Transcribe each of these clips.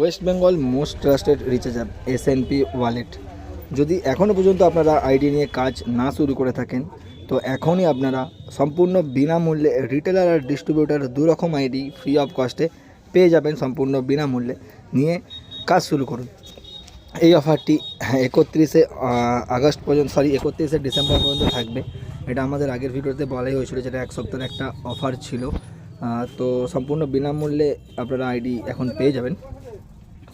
West Bengal most trusted recharge app P wallet. যদি এখনও পর্যন্ত আপনারা আইডি নিয়ে কাজ না শুরু করে থাকেন, তো এখনই আপনারা সম্পূর্ণ বিনামূল্যে রিটেলার আর ডিস্ট্রিবিউটার দুরকম আইডি ফ্রি অফ কস্টে পেয়ে যাবেন সম্পূর্ণ বিনামূল্যে নিয়ে কাজ শুরু করুন। এই অফারটি একত্রিশে আগস্ট পর্যন্ত সরি একত্রিশে ডিসেম্বর পর্যন্ত থাকবে। এটা আমাদের আগের ভিডিওতে বলাই হয়েছিল যেটা এক সপ্তাহের একটা অফার ছিল। তো সম্পূর্ণ বিনামূল্যে আপনারা আইডি এখন পেয়ে যাবেন।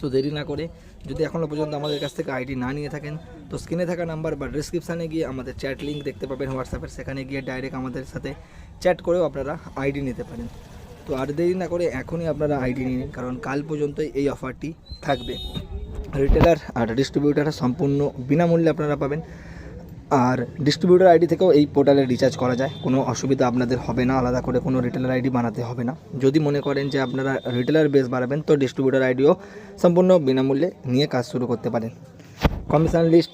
তো দেরি না করে যদি এখনও পর্যন্ত আমাদের কাছ থেকে আইডি না নিয়ে থাকেন, তো স্ক্রিনে থাকা নাম্বার বা ডিসক্রিপশানে গিয়ে আমাদের চ্যাট লিঙ্ক দেখতে পাবেন হোয়াটসঅ্যাপের সেখানে গিয়ে ডাইরেক্ট আমাদের সাথে চ্যাট করেও আপনারা আইডি নিতে পারেন। তো আর দেরি না করে এখনই আপনারা আইডি নিন, কারণ কাল পর্যন্তই এই অফারটি থাকবে। রিটেলার আর ডিস্ট্রিবিউটার সম্পূর্ণ বিনামূল্যে আপনারা পাবেন। আর ডিস্ট্রিবিউটার আইডি থেকেও এই পোর্টালে রিচার্জ করা যায়। কোনো অসুবিধা আপনাদের হবে না, আলাদা করে কোনো রিটেলার আইডি বানাতে হবে না। যদি মনে করেন যে আপনারা রিটেলার বেস বাড়াবেন, তো ডিস্ট্রিবিউটার আইডিও সম্পূর্ণ বিনামূল্যে নিয়ে কাজ শুরু করতে পারেন। কমিশন লিস্ট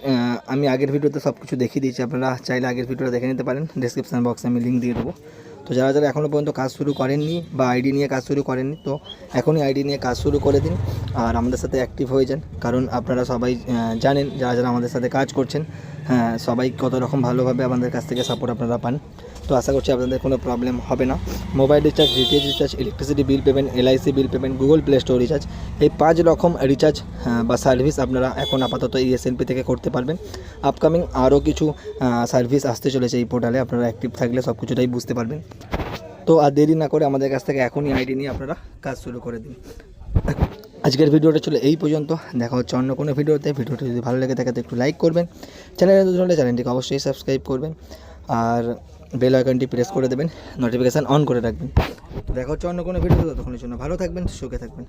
আমি আগের ভিডিওতে সব কিছু দেখিয়ে দিয়েছি। আপনারা চাইলে আগের ভিডিওটা দেখে নিতে পারেন। ডিসক্রিপশান বক্সে আমি লিঙ্ক দিয়ে দেবো। তো যারা যারা এখনও পর্যন্ত কাজ শুরু করেননি বা আইডি নিয়ে কাজ শুরু করেননি, তো এখনই আইডি নিয়ে কাজ শুরু করে দিন আর আমাদের সাথে অ্যাক্টিভ হয়ে যান। কারণ আপনারা সবাই জানেন, যারা যারা আমাদের সাথে কাজ করছেন সবাই কত রকম ভালোভাবে আমাদের কাছ থেকে সাপোর্ট আপনারা পান। তো আশা করছি আপনাদের কোনো প্রবলেম হবে না। Mobile recharge DTH recharge electricity bill payment LIC bill payment Google Play Store recharge এই পাঁচ রকম রিচার্জ বা সার্ভিস আপনারা এখন আপাতত এই এসএনপি থেকে করতে পারবেন। আপকামিং আরও কিছু সার্ভিস আসতে চলেছে এই পোর্টালে আপনারা অ্যাক্টিভ থাকলে সব কিছুটাই বুঝতে পারবেন। তো আর দেরি না করে আমাদের কাছ থেকে এখনই আইডি নিয়ে আপনারা কাজ শুরু করে দিন। আজকের ভিডিওটা ছিল এই পর্যন্ত। দেখা হচ্ছে অন্য কোনো ভিডিওতে। ভিডিওটি যদি ভালো লেগে থাকে, তো একটু লাইক করবেন। চ্যানেলে হলে চ্যানেলটিকে অবশ্যই সাবস্ক্রাইব করবেন। আর বেল আইকনটি প্রেস করে দেবেন। নোটিফিকেশান অন করে রাখবেন। দেখা হচ্ছে অন্য কোনো ভিডিওতে। ততক্ষণের জন্য ভালো থাকবেন, সুখে থাকবেন।